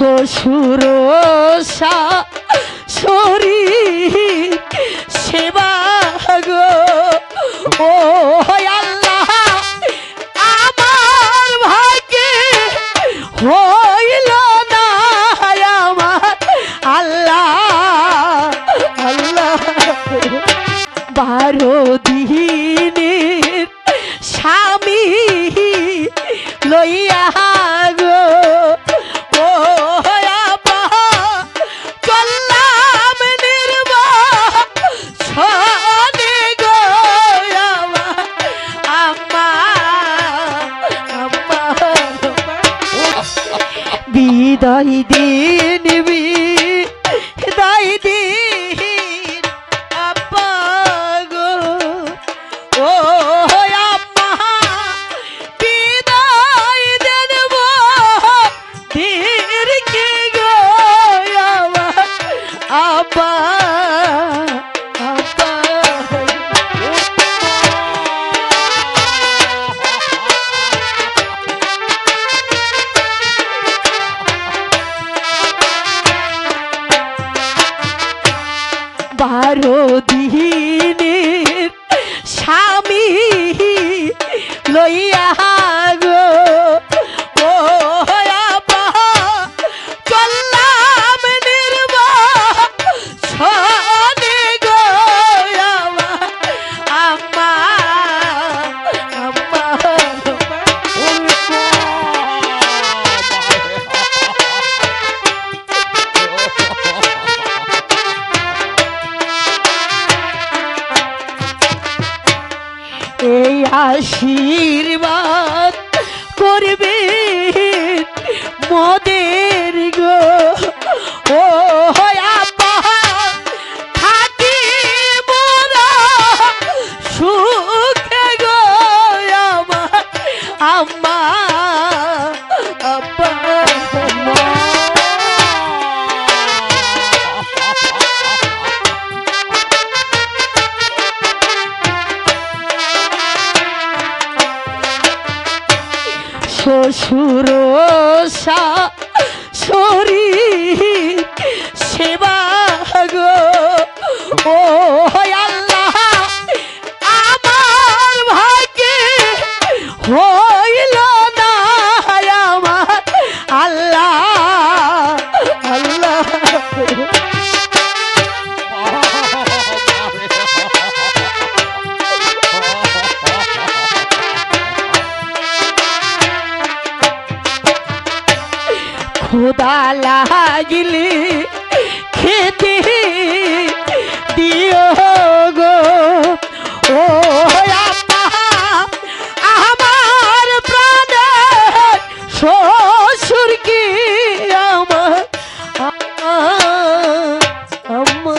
শ্বশুর শরী সেবা গো। ও আল্লাহ, আমার ভাগ্যে হইল না আমার আল্লাহ আল্লাহ। বারো দিনের স্বামী লইয়া বিদায় দিন বিদায় দিন আপা গো। ও আম্মা বিদায় দেন ধীর কি গো আমার দিনের এই আশীর্বাদ করবে মোদের শ্বশুর শরী খোদা লাগিলে খেতে দিও গো। ও আমার প্রাণ শ্বশুর কি আমার? আম্মা।